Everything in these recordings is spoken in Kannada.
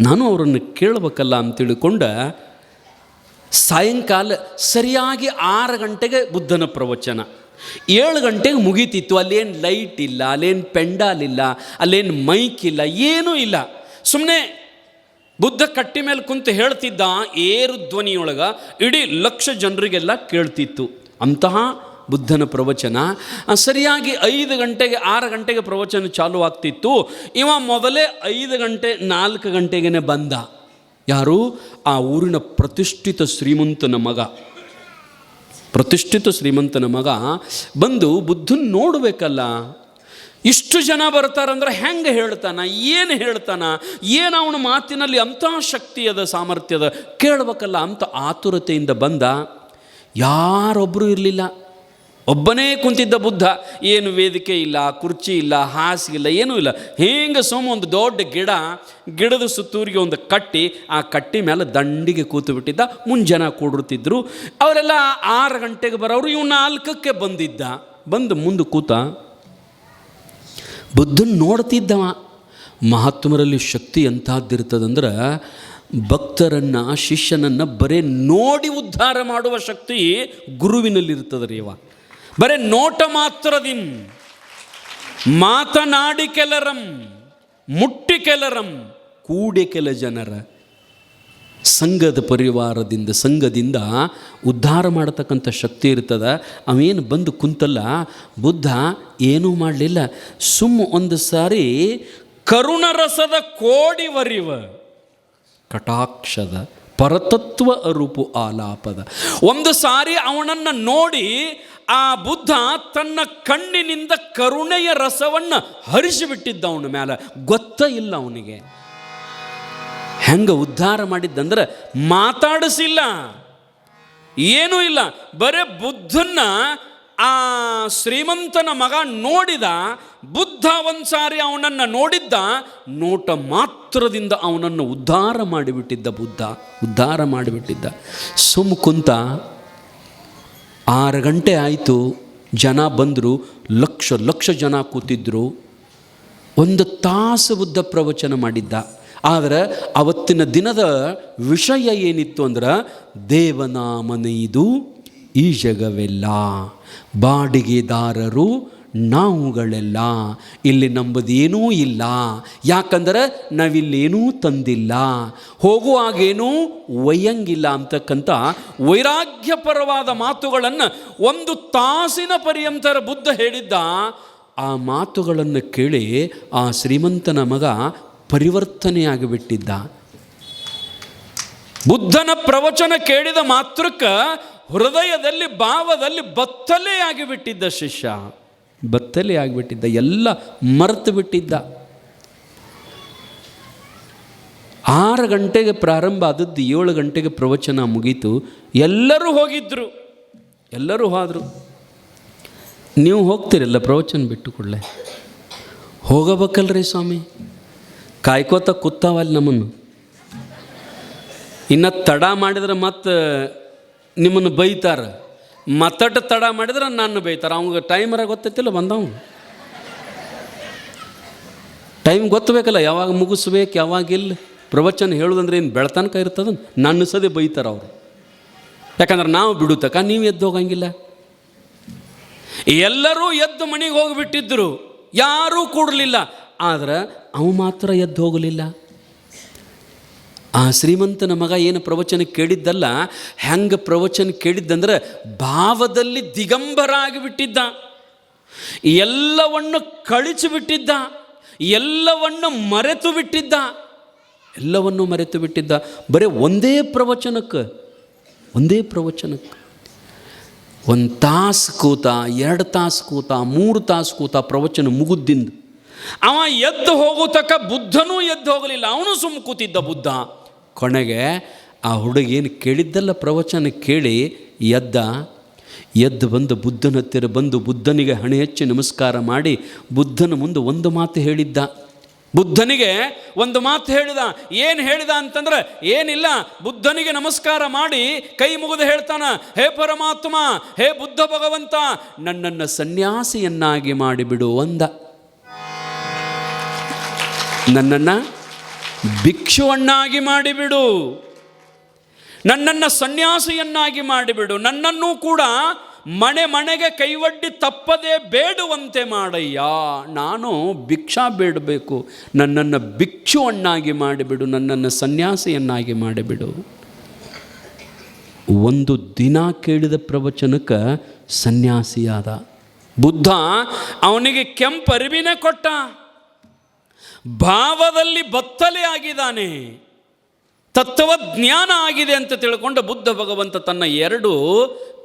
ನಾನು ಅವರನ್ನು ಕೇಳಬೇಕಲ್ಲ ಅಂತ ತಿಳ್ಕೊಂಡ ಸಾಯಂಕಾಲ ಸರಿಯಾಗಿ ಆರು ಗಂಟೆಗೆ ಬುದ್ಧನ ಪ್ರವಚನ. ಏಳು ಗಂಟೆಗೆ ಮುಗೀತಿತ್ತು, ಅಲ್ಲೇನು ಲೈಟ್ ಇಲ್ಲ, ಅಲ್ಲೇನು ಪೆಂಡಾಲ್ ಇಲ್ಲ, ಅಲ್ಲೇನು ಮೈಕ್ ಇಲ್ಲ, ಏನೂ ಇಲ್ಲ. ಸುಮ್ಮನೆ ಬುದ್ಧ ಕಟ್ಟಿ ಮೇಲೆ ಕುಂತು ಹೇಳ್ತಿದ್ದ ಏರು ಧ್ವನಿಯೊಳಗೆ ಇಡೀ ಲಕ್ಷ ಜನರಿಗೆಲ್ಲ ಕೇಳ್ತಿತ್ತು. ಅಂತಹ ಬುದ್ಧನ ಪ್ರವಚನ. ಸರಿಯಾಗಿ ಐದು ಗಂಟೆಗೆ, ಆರು ಗಂಟೆಗೆ ಪ್ರವಚನ ಚಾಲು ಆಗ್ತಿತ್ತು. ಇವ ಮೊದಲೇ ಐದು ಗಂಟೆ, ನಾಲ್ಕು ಗಂಟೆಗೆ ಬಂದ. ಯಾರು? ಆ ಊರಿನ ಪ್ರತಿಷ್ಠಿತ ಶ್ರೀಮಂತನ ಮಗ. ಪ್ರತಿಷ್ಠಿತ ಶ್ರೀಮಂತನ ಮಗ ಬಂದು ಬುದ್ಧನ ನೋಡಬೇಕಲ್ಲ. ಇಷ್ಟು ಜನ ಬರ್ತಾರಂದ್ರೆ ಹೆಂಗೆ ಹೇಳ್ತಾನ? ಏನು ಹೇಳ್ತಾನ? ಏನು ಅವನ ಮಾತಿನಲ್ಲಿ ಅಂಥ ಶಕ್ತಿಯದ, ಸಾಮರ್ಥ್ಯದ ಕೇಳಬೇಕಲ್ಲ ಅಂತ ಆತುರತೆಯಿಂದ ಬಂದ. ಯಾರೊಬ್ಬರೂ ಇರಲಿಲ್ಲ. ಒಬ್ಬನೇ ಕುಂತಿದ್ದ ಬುದ್ಧ, ಏನು ವೇದಿಕೆ ಇಲ್ಲ, ಕುರ್ಚಿ ಇಲ್ಲ, ಹಾಸಿಗೆ ಇಲ್ಲ, ಏನೂ ಇಲ್ಲ. ಹಿಂಗೆ ಸೋಮ ಒಂದು ದೊಡ್ಡ ಗಿಡ ಗಿಡದ ಸುತ್ತೂರಿಗೆ ಒಂದು ಕಟ್ಟಿ, ಆ ಕಟ್ಟಿ ಮೇಲೆ ದಂಡಿಗೆ ಕೂತು ಬಿಟ್ಟಿದ್ದ ಮುಂಜಾನೆ ಕೂಡಿರ್ತಿದ್ರು. ಅವರೆಲ್ಲ ಆರು ಗಂಟೆಗೆ ಬರೋರು ಇವ್ ನಾಲ್ಕಕ್ಕೆ ಬಂದಿದ್ದ. ಬಂದು ಮುಂದೆ ಕೂತ, ಬುದ್ಧನ್ ನೋಡ್ತಿದ್ದವ. ಮಹಾತ್ಮರಲ್ಲಿ ಶಕ್ತಿ ಎಂಥದ್ದಿರ್ತದಂದ್ರೆ, ಭಕ್ತರನ್ನು, ಶಿಷ್ಯನನ್ನು ಬರೇ ನೋಡಿ ಉದ್ಧಾರ ಮಾಡುವ ಶಕ್ತಿ ಗುರುವಿನಲ್ಲಿರ್ತದೆ ರೀ ಅವ ಬರೇ ನೋಟ ಮಾತ್ರದಿಂ ಮಾತನಾಡಿ ಕೆಲರಂ, ಮುಟ್ಟಿ ಕೆಲರಂ, ಕೂಡಿ ಕೆಲ ಜನರ. ಸಂಘದ ಪರಿವಾರದಿಂದ, ಸಂಘದಿಂದ ಉದ್ಧಾರ ಮಾಡತಕ್ಕಂಥ ಶಕ್ತಿ ಇರ್ತದ. ಅವೇನು ಬಂದು ಕುಂತಲ್ಲ, ಬುದ್ಧ ಏನೂ ಮಾಡಲಿಲ್ಲ. ಸುಮ್ಮ ಒಂದು ಸಾರಿ ಕರುಣರಸದ ಕೋಡಿ ವರಿವ. ಕಟಾಕ್ಷದ, ಪರತತ್ವ ಅರುಪು ಆಲಾಪದ. ಒಂದು ಸಾರಿ ಅವನನ್ನು ನೋಡಿ ಆ ಬುದ್ಧ ತನ್ನ ಕಣ್ಣಿನಿಂದ ಕರುಣೆಯ ರಸವನ್ನು ಹರಿಸಿಬಿಟ್ಟಿದ್ದ ಅವನ ಮೇಲೆ ಗೊತ್ತ ಇಲ್ಲ ಅವನಿಗೆ. ಹೆಂಗೆ ಉದ್ಧಾರ ಮಾಡಿದ್ದಂದ್ರೆ ಮಾತಾಡಿಸಿಲ್ಲ. ಏನೂ ಇಲ್ಲ. ಬರೇ ಬುದ್ಧನ್ನ ಆ ಶ್ರೀಮಂತನ ಮಗ ನೋಡಿದ. ಬುದ್ಧ ಒಂದ್ಸಾರಿ ಅವನನ್ನು ನೋಡಿದ್ದ. ನೋಟ ಮಾತ್ರದಿಂದ ಅವನನ್ನು ಉದ್ಧಾರ ಮಾಡಿಬಿಟ್ಟಿದ್ದ ಬುದ್ಧ. ಉದ್ಧಾರ ಮಾಡಿಬಿಟ್ಟಿದ್ದ. ಸುಮ್ ಕುಂತ ಆರು ಗಂಟೆ ಆಯಿತು, ಜನ ಬಂದರು, ಲಕ್ಷ ಲಕ್ಷ ಜನ ಕೂತಿದ್ದರು ಒಂದು ತಾಸು ಬುದ್ಧ ಪ್ರವಚನ ಮಾಡಿದ್ದ. ಆದರೆ ಅವತ್ತಿನ ದಿನದ ವಿಷಯ ಏನಿತ್ತು ಅಂದ್ರೆ ದೇವನಾಮನೆಯದು ಈ ಜಗವೆಲ್ಲ. ಬಾಡಿಗೆದಾರರು ನಾವುಗಳೆಲ್ಲ ಇಲ್ಲಿ ನಂಬುದೇನೂ ಇಲ್ಲ. ಯಾಕಂದ್ರೆ ನಾವಿಲ್ಲೇನೂ ತಂದಿಲ್ಲ. ಹೋಗುವಾಗೇನೂ ಒಯ್ಯಂಗಿಲ್ಲ ಅಂತಕ್ಕಂಥ ವೈರಾಗ್ಯಪರವಾದ ಮಾತುಗಳನ್ನು ಒಂದು ತಾಸಿನ ಪರ್ಯಂತರ ಬುದ್ಧ ಹೇಳಿದ್ದ. ಆ ಮಾತುಗಳನ್ನು ಕೇಳಿ ಆ ಶ್ರೀಮಂತನ ಮಗ ಪರಿವರ್ತನೆಯಾಗಿಬಿಟ್ಟಿದ್ದ. ಬುದ್ಧನ ಪ್ರವಚನ ಕೇಳಿದ ಮಾತ್ರಕ್ಕೆ ಹೃದಯದಲ್ಲಿ ಭಾವದಲ್ಲಿ ಬತ್ತಲೆಯಾಗಿಬಿಟ್ಟಿದ್ದ ಶಿಷ್ಯ. ಬತ್ತಲೆ ಆಗಿಬಿಟ್ಟಿದ್ದ, ಎಲ್ಲ ಮರೆತು ಬಿಟ್ಟಿದ್ದ. ಆರು ಗಂಟೆಗೆ ಪ್ರಾರಂಭ ಆದದ್ದು ಏಳು ಗಂಟೆಗೆ ಪ್ರವಚನ ಮುಗೀತು. ಎಲ್ಲರೂ ಹೋಗಿದ್ರು. ಎಲ್ಲರೂ ಹೋದರು. ನೀವು ಹೋಗ್ತಿರಲ್ಲ ಪ್ರವಚನ ಬಿಟ್ಟು ಕೂಡಲೇ? ಹೋಗಬೇಕಲ್ರಿ ಸ್ವಾಮಿ. ಕಾಯ್ಕೋತ ಕೂತಾವಲ್ಲಿ ನಮ್ಮನ್ನು. ಇನ್ನು ತಡ ಮಾಡಿದ್ರೆ ಮತ್ತೆ ನಿಮ್ಮನ್ನು ಬೈತಾರ. ಮತ್ತಟ ತಡ ಮಾಡಿದ್ರೆ ನನ್ನ ಬೈತಾರೆ. ಅವ್ನಿಗೆ ಟೈಮರ ಗೊತ್ತೈತಿಲ್ಲ ಬಂದವ್. ಟೈಮ್ ಗೊತ್ತಬೇಕಲ್ಲ, ಯಾವಾಗ ಮುಗಿಸ್ಬೇಕು ಯಾವಾಗಿಲ್ಲ ಪ್ರವಚನ ಹೇಳೋದಂದ್ರೆ ಏನು ಬೆಳತನಕ ಇರ್ತದ? ನನ್ನ ಸದೇ ಬೈತಾರೆ ಅವರು. ಯಾಕಂದ್ರೆ ನಾವು ಬಿಡುತ್ತಕ, ನೀವು ಎದ್ದು ಹೋಗಂಗಿಲ್ಲ. ಎಲ್ಲರೂ ಎದ್ದು ಮನೆಗೆ ಹೋಗಿಬಿಟ್ಟಿದ್ದರು ಯಾರೂ ಕೂಡಲಿಲ್ಲ. ಆದ್ರೆ ಅವು ಮಾತ್ರ ಎದ್ದು ಹೋಗಲಿಲ್ಲ. ಆ ಶ್ರೀಮಂತನ ಮಗ ಏನು ಪ್ರವಚನ ಕೇಳಿದ್ದಲ್ಲ, ಹೆಂಗೆ ಪ್ರವಚನ ಕೇಳಿದ್ದಂದ್ರೆ ಭಾವದಲ್ಲಿ ದಿಗಂಬರ ಆಗಿಬಿಟ್ಟಿದ್ದ ಎಲ್ಲವನ್ನು ಕಳಿಸಿ ಬಿಟ್ಟಿದ್ದ, ಎಲ್ಲವನ್ನು ಮರೆತು ಬಿಟ್ಟಿದ್ದ, ಎಲ್ಲವನ್ನು ಮರೆತು ಬಿಟ್ಟಿದ್ದ. ಬರೀ ಒಂದೇ ಪ್ರವಚನಕ್ಕೆ ಒಂದೇ ಪ್ರವಚನಕ್ಕೆ. ಒಂದು ತಾಸು ಕೂತ, ಎರಡು ತಾಸು ಕೂತ, ಮೂರು ತಾಸು ಕೂತ ಪ್ರವಚನ ಮುಗುದ್ದಿಂದ ಅವ ಎದ್ದು ಹೋಗೋ ತಕ್ಕ ಬುದ್ಧನೂ ಎದ್ದು ಹೋಗಲಿಲ್ಲ. ಅವನು ಸುಮ್ಮ ಕೂತಿದ್ದ ಬುದ್ಧ. ಕೊನೆಗೆ ಆ ಹುಡುಗ ಏನು ಕೇಳಿದ್ದಲ್ಲ ಪ್ರವಚನ ಕೇಳಿ ಎದ್ದ. ಎದ್ದು ಬಂದು ಬುದ್ಧನ ಹತ್ತಿರ ಬಂದು ಬುದ್ಧನಿಗೆ ಹಣೆ ಹೆಚ್ಚಿ ನಮಸ್ಕಾರ ಮಾಡಿ ಬುದ್ಧನ ಮುಂದೆ ಒಂದು ಮಾತು ಹೇಳಿದ್ದ. ಬುದ್ಧನಿಗೆ ಒಂದು ಮಾತು ಹೇಳಿದ. ಏನು ಹೇಳಿದ ಅಂತಂದ್ರೆ, ಏನಿಲ್ಲ, ಬುದ್ಧನಿಗೆ ನಮಸ್ಕಾರ ಮಾಡಿ ಕೈ ಮುಗಿದು ಹೇಳ್ತಾನ, ಹೇ ಪರಮಾತ್ಮ, ಹೇ ಬುದ್ಧ ಭಗವಂತ, ನನ್ನನ್ನು ಸನ್ಯಾಸಿಯನ್ನಾಗಿ ಮಾಡಿಬಿಡು ಒಂದ ನನ್ನನ್ನು ಭಿಕ್ಷುವನ್ನಾಗಿ ಮಾಡಿಬಿಡು. ನನ್ನನ್ನು ಸನ್ಯಾಸಿಯನ್ನಾಗಿ ಮಾಡಿಬಿಡು. ನನ್ನನ್ನು ಕೂಡ ಮನೆ ಮನೆಗೆ ಕೈವಡ್ಡಿ ತಪ್ಪದೆ ಬೇಡುವಂತೆ ಮಾಡಯ್ಯ. ನಾನು ಭಿಕ್ಷಾ ಬೇಡಬೇಕು. ನನ್ನನ್ನು ಭಿಕ್ಷುವನ್ನಾಗಿ ಮಾಡಿಬಿಡು. ನನ್ನನ್ನು ಸನ್ಯಾಸಿಯನ್ನಾಗಿ ಮಾಡಿಬಿಡು. ಒಂದು ದಿನ ಕೇಳಿದ ಪ್ರವಚನಕ್ಕೆ ಸನ್ಯಾಸಿಯಾದ. ಬುದ್ಧ ಅವನಿಗೆ ಕೆಂಪು ಅರಿವಿನೇ ಕೊಟ್ಟ. ಭಾವದಲ್ಲಿ ಬತ್ತಲೆ ಆಗಿದ್ದಾನೆ. ತತ್ವಜ್ಞಾನ ಆಗಿದೆ ಅಂತ ತಿಳ್ಕೊಂಡು ಬುದ್ಧ ಭಗವಂತ ತನ್ನ ಎರಡು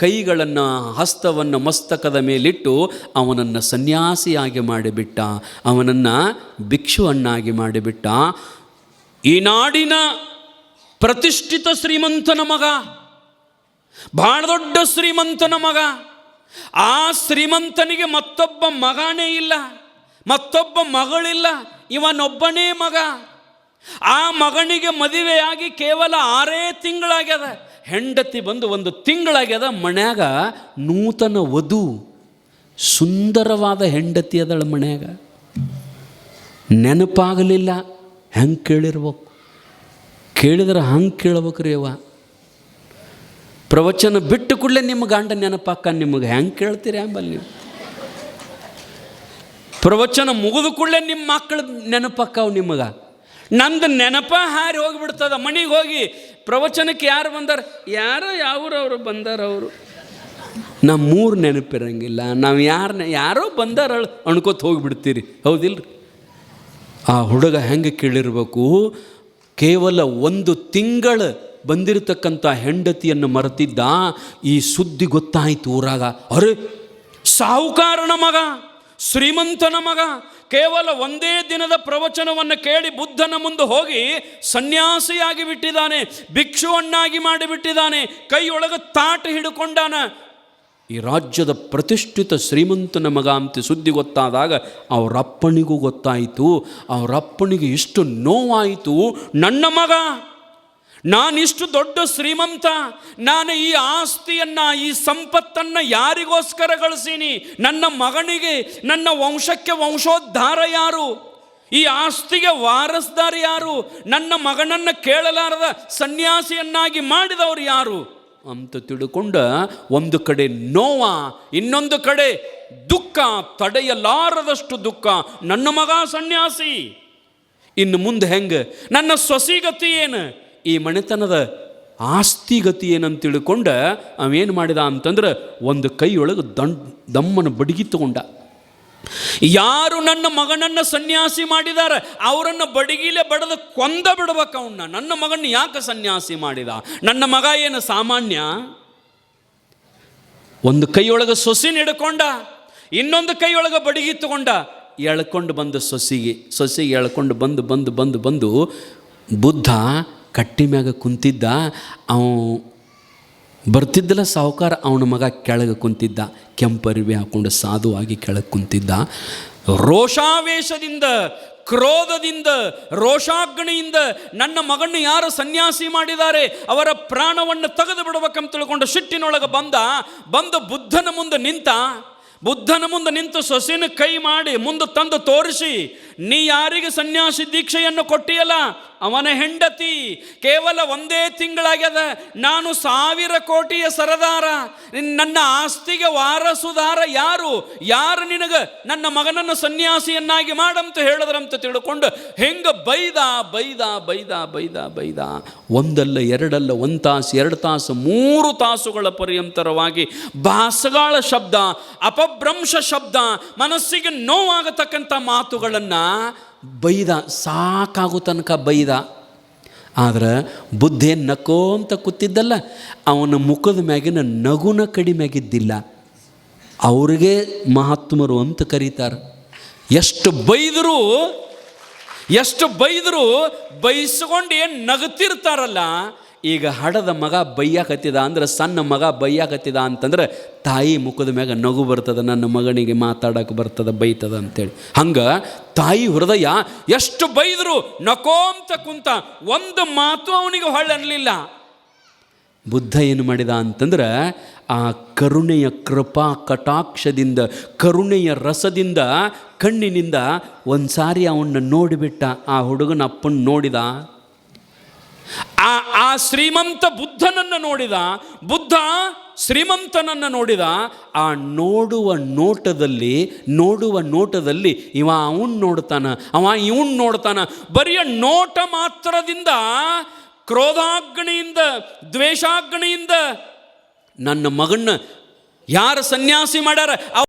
ಕೈಗಳನ್ನು ಹಸ್ತವನ್ನು ಮಸ್ತಕದ ಮೇಲಿಟ್ಟು ಅವನನ್ನು ಸನ್ಯಾಸಿಯಾಗಿ ಮಾಡಿಬಿಟ್ಟ, ಅವನನ್ನು ಭಿಕ್ಷುವನ್ನಾಗಿ ಮಾಡಿಬಿಟ್ಟ. ಈ ನಾಡಿನ ಪ್ರತಿಷ್ಠಿತ ಶ್ರೀಮಂತನ ಮಗ ಬಹಳ ದೊಡ್ಡ ಶ್ರೀಮಂತನ ಮಗ. ಆ ಶ್ರೀಮಂತನಿಗೆ ಮತ್ತೊಬ್ಬ ಮಗನೇ ಇಲ್ಲ. ಮತ್ತೊಬ್ಬ ಮಗಳಿಲ್ಲ, ಇವನೊಬ್ಬನೇ ಮಗ. ಆ ಮಗನಿಗೆ ಮದುವೆಯಾಗಿ ಕೇವಲ ಆರೇ ತಿಂಗಳಾಗ್ಯದ. ಹೆಂಡತಿ ಬಂದು ಒಂದು ತಿಂಗಳಾಗ್ಯದ, ಮನ್ಯಾಗ ನೂತನ ವಧು, ಸುಂದರವಾದ ಹೆಂಡತಿ ಅದಳ ಮನ್ಯಾಗ. ನೆನಪಾಗಲಿಲ್ಲ, ಹೆಂಗೆ ಕೇಳಿರ್ಬೇಕು. ಕೇಳಿದ್ರೆ ಹಂಗೆ ಕೇಳ್ಬೇಕ್ರಿ ಅವ. ಪ್ರವಚನ ಬಿಟ್ಟು ಕೂಡಲೇ ನಿಮ್ಮ ಗಂಡ ನೆನಪಾಕ ನಿಮಗೆ. ಹೆಂಗೆ ಕೇಳ್ತೀರಿ ಅಂಬಲ್ಲಿ ನೀವು? ಪ್ರವಚನ ಮುಗಿದ ಕೂಡಲೇ ನಿಮ್ಮ ಮಕ್ಕಳು ನೆನಪಕ್ಕಾವು ನಿಮಗೆ. ನಂದು ನೆನಪ ಹಾರಿ ಹೋಗಿಬಿಡ್ತದ, ಮನೆಗೆ ಹೋಗಿ ಪ್ರವಚನಕ್ಕೆ ಯಾರು ಬಂದಾರ? ಯಾರೋ ಅವರು ಬಂದಾರ ಅವರು. ನಮ್ಮ ಮೂರು ನೆನಪಿರಂಗಿಲ್ಲ, ನಾವು ಯಾರನ್ನ ಯಾರೋ ಬಂದಾರ ಅಣ್ಕೋತ ಹೋಗಿಬಿಡ್ತೀರಿ, ಹೌದಿಲ್ರಿ? ಆ ಹುಡುಗ ಹೆಂಗೆ ಕೇಳಿರಬೇಕು, ಕೇವಲ ಒಂದು ತಿಂಗಳು ಬಂದಿರತಕ್ಕಂಥ ಹೆಂಡತಿಯನ್ನು ಮರೆತಿದ್ದ, ಈ ಸುದ್ದಿ ಗೊತ್ತಾಯಿತು ಊರಾಗ. ಅರೆ ಸಾಹುಕಾರನ ಮಗ. ಶ್ರೀಮಂತನ ಮಗ, ಕೇವಲ ಒಂದೇ ದಿನದ ಪ್ರವಚನವನ್ನು ಕೇಳಿ ಬುದ್ಧನ ಮುಂದೆ ಹೋಗಿ ಸನ್ಯಾಸಿಯಾಗಿ ಬಿಟ್ಟಿದ್ದಾನೆ, ಭಿಕ್ಷುವನ್ನಾಗಿ ಮಾಡಿಬಿಟ್ಟಿದ್ದಾನೆ ಕೈಯೊಳಗೆ ತಾಟ ಹಿಡ್ಕೊಂಡಾನ. ಈ ರಾಜ್ಯದ ಪ್ರತಿಷ್ಠಿತ ಶ್ರೀಮಂತನ ಮಗ ಅಂತ ಸುದ್ದಿ ಗೊತ್ತಾದಾಗ ಅವರಪ್ಪನಿಗೂ ಗೊತ್ತಾಯಿತು, ಅವರಪ್ಪನಿಗೆ ಎಷ್ಟು ನೋವಾಯಿತು, ನನ್ನ ಮಗ. ನಾನಿಷ್ಟು ದೊಡ್ಡ ಶ್ರೀಮಂತ, ನಾನು ಈ ಆಸ್ತಿಯನ್ನು, ಈ ಸಂಪತ್ತನ್ನು ಯಾರಿಗೋಸ್ಕರ ಗಳಿಸೀನಿ? ನನ್ನ ಮಗನಿಗೆ, ನನ್ನ ವಂಶಕ್ಕೆ ವಂಶೋದ್ಧಾರ ಯಾರು? ಈ ಆಸ್ತಿಗೆ ವಾರಸ್ದಾರ ಯಾರು? ನನ್ನ ಮಗನನ್ನು ಕೇಳಲಾರದ ಸನ್ಯಾಸಿಯನ್ನಾಗಿ ಮಾಡಿದವರು ಯಾರು? ಅಂತ ತಿಳ್ಕೊಂಡ ಒಂದು ಕಡೆ ನೋವ, ಇನ್ನೊಂದು ಕಡೆ ದುಃಖ, ತಡೆಯಲಾರದಷ್ಟು ದುಃಖ. ನನ್ನ ಮಗ ಸನ್ಯಾಸಿ. ಇನ್ನು ಮುಂದೆ ಹೆಂಗೆ? ನನ್ನ ಸೊಸಿಗತಿ ಏನು? ಈ ಮಣೆತನದ ಆಸ್ತಿಗತಿ ಏನಂತ ತಿಳ್ಕೊಂಡ ಅವೇನು ಮಾಡಿದ ಅಂತಂದ್ರೆ ಒಂದು ಕೈಯೊಳಗೆ ದಂಡ್, ದಮ್ಮನ ಬಡಗಿ ತಗೊಂಡ. ಯಾರು ನನ್ನ ಮಗನನ್ನು ಸನ್ಯಾಸಿ ಮಾಡಿದ್ದಾರೆ ಅವರನ್ನು ಬಡಗಿಲೆ ಬಡದು ಕೊಂದ ಬಿಡ್ಬೇಕು ಅವನ್ನ ನನ್ನ ಮಗನ ಯಾಕೆ ಸನ್ಯಾಸಿ ಮಾಡಿದ? ನನ್ನ ಮಗ ಏನು ಸಾಮಾನ್ಯ? ಒಂದು ಕೈಯೊಳಗೆ ಸೊಸಿ ಹಿಡ್ಕೊಂಡ, ಇನ್ನೊಂದು ಕೈಯೊಳಗೆ ಬಡಗಿ ತಗೊಂಡ. ಎಳ್ಕೊಂಡು ಬಂದು ಸೊಸಿಗೆ ಸೊಸಿಗೆ ಎಳ್ಕೊಂಡು ಬಂದು ಬಂದು ಬಂದು ಬಂದು ಬುದ್ಧ ಕಟ್ಟಿ ಮ್ಯಾಗ ಕುಂತಿದ್ದ, ಅವ ಬರ್ತಿದ್ದಲ್ಲ ಸಾಹುಕಾರ ಅವನ ಮಗ ಕೆಳಗೆ ಕುಂತಿದ್ದ ಕೆಂಪರಿವೆ ಹಾಕೊಂಡು ಸಾಧುವಾಗಿ ಕೆಳಗೆ ಕುಂತಿದ್ದ. ರೋಷಾವೇಶದಿಂದ, ಕ್ರೋಧದಿಂದ, ರೋಷಾಗ್ನಿಯಿಂದ ನನ್ನ ಮಗನ್ನು ಯಾರು ಸನ್ಯಾಸಿ ಮಾಡಿದ್ದಾರೆ, ಅವರ ಪ್ರಾಣವನ್ನು ತೆಗೆದು ಬಿಡಬೇಕಂತ ತಿಳ್ಕೊಂಡು ಸಿಟ್ಟಿನೊಳಗೆ ಬಂದ ಬಂದ ಬುದ್ಧನ ಮುಂದೆ ನಿಂತ ಬುದ್ಧನ ಮುಂದೆ ನಿಂತು ಸೊಸಿನ ಕೈ ಮಾಡಿ ಮುಂದೆ ತಂದು ತೋರಿಸಿ, ನೀ ಯಾರಿಗೆ ಸನ್ಯಾಸಿ ದೀಕ್ಷೆಯನ್ನು ಕೊಟ್ಟಿಯಲ್ಲ? ಅವನ ಹೆಂಡತಿ ಕೇವಲ ಒಂದೇ ತಿಂಗಳಾಗ್ಯದ. ನಾನು ಸಾವಿರ ಕೋಟಿಯ ಸರದಾರ. ನನ್ನ ಆಸ್ತಿಗೆ ವಾರಸುದಾರ ಯಾರು? ಯಾರು ನಿನಗ ನನ್ನ ಮಗನನ್ನು ಸನ್ಯಾಸಿಯನ್ನಾಗಿ ಮಾಡಂತ ಹೇಳದ್ರಂತ ತಿಳ್ಕೊಂಡು ಹೆಂಗ ಬೈದ ಬೈದ ಬೈದ ಬೈದ ಬೈದ. ಒಂದಲ್ಲ, ಎರಡಲ್ಲ, ಒಂದು ತಾಸು, ಎರಡು ತಾಸು, ಮೂರು ತಾಸುಗಳ ಪರ್ಯಂತರವಾಗಿ ಭಾಸಗಾಳ ಶಬ್ದ ಅಪಭ್ರಂಶ ಶಬ್ದ, ಮನಸ್ಸಿಗೆ ನೋವಾಗತಕ್ಕಂಥ ಮಾತುಗಳನ್ನು ಬೈದ, ಸಾಕಾಗೋ ತನಕ ಬೈದ. ಆದ್ರೆ ಬುದ್ಧಿ ನಕೋ ಅಂತ ಕೂತಿದ್ದಲ್ಲ, ಅವನ ಮುಖದ ಮ್ಯಾಗಿನ ನಗುನ ಕಡಿಮೆಯಾಗಿದ್ದಿಲ್ಲ ಅವ್ರಿಗೆ ಮಹಾತ್ಮರು ಅಂತ ಕರೀತಾರೆ. ಎಷ್ಟು ಬೈದರೂ ಎಷ್ಟು ಬೈದರೂ ಬೈಸ್ಕೊಂಡು ಏನು ನಗುತ್ತಿರ್ತಾರಲ್ಲ ಈಗ ಹಡದ ಮಗ ಬೈಯಾಕತ್ತಿದ ಅಂದ್ರೆ ಸಣ್ಣ ಮಗ ಬೈಯಾಕತ್ತಿದ ಅಂತಂದ್ರೆ ತಾಯಿ ಮುಖದ ಮ್ಯಾಗ ನಗು ಬರ್ತದ, ನನ್ನ ಮಗನಿಗೆ ಮಾತಾಡಕ್ಕೆ ಬರ್ತದ, ಬೈತದ ಅಂತೇಳಿ. ಹಂಗೆ ತಾಯಿ ಹೃದಯ ಎಷ್ಟು ಬೈದರು ನಕೋಂತ ಕುಂತ ಒಂದು ಮಾತು ಅವನಿಗೆ ಹೊಳ್ಳ ಅನ್ಲಿಲ್ಲ. ಬುದ್ಧ ಏನು ಮಾಡಿದ ಅಂತಂದ್ರೆ ಆ ಕರುಣೆಯ ಕೃಪಾ ಕಟಾಕ್ಷದಿಂದ, ಕರುಣೆಯ ರಸದಿಂದ ಕಣ್ಣಿನಿಂದ ಒಂದು ಸಾರಿ ಅವನ್ನ ನೋಡಿಬಿಟ್ಟ. ಆ ಹುಡುಗನ ಅಪ್ಪನ ನೋಡಿದ? ಆ ಆ ಶ್ರೀಮಂತ ಬುದ್ಧನನ್ನು ನೋಡಿದ, ಬುದ್ಧ ಶ್ರೀಮಂತನನ್ನು ನೋಡಿದ, ಆ ನೋಡುವ ನೋಟದಲ್ಲಿ ನೋಡುವ ನೋಟದಲ್ಲಿ ಇವ ಅವನ್ ನೋಡ್ತಾನ, ಅವ ಇವನ್ ನೋಡ್ತಾನ. ಬರಿಯ ನೋಟ ಮಾತ್ರದಿಂದ, ಕ್ರೋಧಾಗ್ನಿಯಿಂದ, ದ್ವೇಷಾಗ್ನಿಯಿಂದ ನನ್ನ ಮಗನ್ನ ಯಾರು ಸನ್ಯಾಸಿ ಮಾಡ್ಯಾರ?